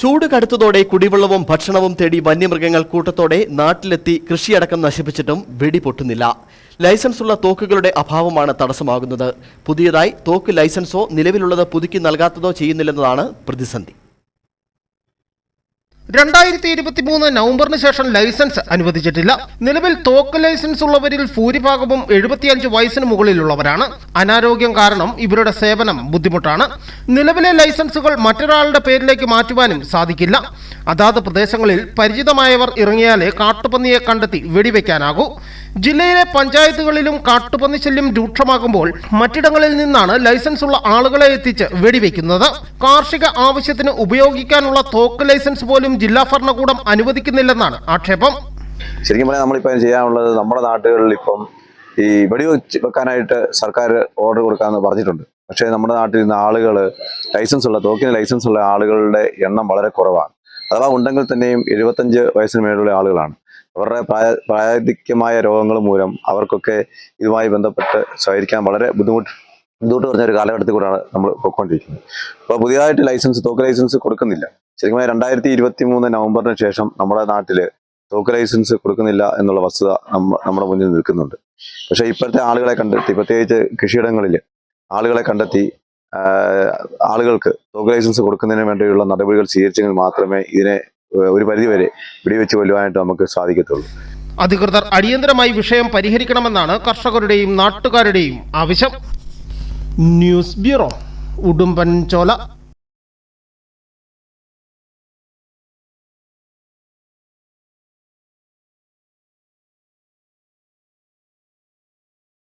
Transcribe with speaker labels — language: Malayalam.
Speaker 1: ചൂട് കടുത്തതോടെ കുടിവെള്ളവും ഭക്ഷണവും തേടി വന്യമൃഗങ്ങൾ കൂട്ടത്തോടെ നാട്ടിലെത്തി കൃഷിയടക്കം നശിപ്പിച്ചിട്ടും വെടി പൊട്ടുന്നില്ല ലൈസൻസുള്ള തോക്കുകളുടെ അഭാവമാണ് തടസ്സമാകുന്നത്. പുതിയതായി തോക്ക് ലൈസൻസോ നിലവിലുള്ളത് പുതുക്കി നൽകാത്തതോ ചെയ്യുന്നില്ലെന്നതാണ് പ്രതിസന്ധി.
Speaker 2: രണ്ടായിരത്തി ഇരുപത്തി മൂന്ന് നവംബറിന് ശേഷം ലൈസൻസ് അനുവദിച്ചിട്ടില്ല. നിലവിൽ തോക്ക് ലൈസൻസ് ഉള്ളവരിൽ ഭൂരിഭാഗവും എഴുപത്തിയഞ്ച് വയസ്സിന് മുകളിലുള്ളവരാണ്. അനാരോഗ്യം കാരണം ഇവരുടെ സേവനം ബുദ്ധിമുട്ടാണ്. നിലവിലെ ലൈസൻസുകൾ മറ്റൊരാളുടെ പേരിലേക്ക് മാറ്റുവാനും സാധിക്കില്ല. അതാത് പ്രദേശങ്ങളിൽ പരിചിതമായവർ ഇറങ്ങിയാലേ കാട്ടുപന്നിയെ കണ്ടെത്തി വെടിവെക്കാനാകൂ. ജില്ലയിലെ പഞ്ചായത്തുകളിലും കാട്ടുപന്നി ശല്യം രൂക്ഷമാകുമ്പോൾ മറ്റിടങ്ങളിൽ നിന്നാണ് ലൈസൻസ് ഉള്ള ആളുകളെ എത്തിച്ച് വെടിവെക്കുന്നത്. കാർഷിക ആവശ്യത്തിന് ഉപയോഗിക്കാനുള്ള തോക്ക് ലൈസൻസ് പോലും ജില്ലാ ഭരണകൂടം അനുവദിക്കുന്നില്ലെന്നാണ് ആക്ഷേപം.
Speaker 3: ശരിക്കും പറഞ്ഞാൽ നമ്മളിപ്പോൾ ചെയ്യാനുള്ളത് നമ്മുടെ നാട്ടുകളിൽ ഇപ്പം ഈ വെടിവെച്ച് വെക്കാനായിട്ട് സർക്കാർ ഓർഡർ കൊടുക്കാമെന്ന് പറഞ്ഞിട്ടുണ്ട്. പക്ഷേ നമ്മുടെ നാട്ടിൽ നിന്ന് ആളുകൾ ലൈസൻസ് ഉള്ള തോക്കിന് ലൈസൻസ് ഉള്ള ആളുകളുടെ എണ്ണം വളരെ കുറവാണ്. അഥവാ ഉണ്ടെങ്കിൽ തന്നെയും എഴുപത്തഞ്ച് വയസ്സിന് മേലുള്ള ആളുകളാണ്. അവരുടെ പ്രായ പ്രായാധിക്യമായ രോഗങ്ങൾ മൂലം അവർക്കൊക്കെ ഇതുമായി ബന്ധപ്പെട്ട് സഹകരിക്കാൻ വളരെ ബുദ്ധിമുട്ട് ബുദ്ധിമുട്ട് പറഞ്ഞ ഒരു കാലഘട്ടത്തിൽ കൂടെയാണ് നമ്മൾ പോയിക്കൊണ്ടിരിക്കുന്നത്. അപ്പോൾ പുതിയതായിട്ട് ലൈസൻസ് തോക്ക് ലൈസൻസ് കൊടുക്കുന്നില്ല. ശരിക്കും രണ്ടായിരത്തി ഇരുപത്തി മൂന്ന് നവംബറിന് ശേഷം നമ്മുടെ നാട്ടിൽ തോക്ക് ലൈസൻസ് കൊടുക്കുന്നില്ല എന്നുള്ള വസ്തുത നമ്മ നമ്മുടെ മുന്നിൽ നിൽക്കുന്നുണ്ട്. പക്ഷേ ഇപ്പോഴത്തെ ആളുകളെ കണ്ടെത്തി പ്രത്യേകിച്ച് കൃഷിയിടങ്ങളിൽ ആളുകളെ കണ്ടെത്തി ആളുകൾക്ക് തോക്ക് ലൈസൻസ് കൊടുക്കുന്നതിന് വേണ്ടിയുള്ള നടപടികൾ സ്വീകരിച്ചെങ്കിൽ മാത്രമേ ഇതിനെ ഒരു പരിധിവരെ വെടിവെച്ച് കൊല്ലുവാനായിട്ട് നമുക്ക് സാധിക്കത്തുള്ളൂ.
Speaker 2: അധികൃതർ അടിയന്തരമായി വിഷയം പരിഹരിക്കണമെന്നാണ് കർഷകരുടെയും നാട്ടുകാരുടെയും ആവശ്യം. News bureau Udumbanchola.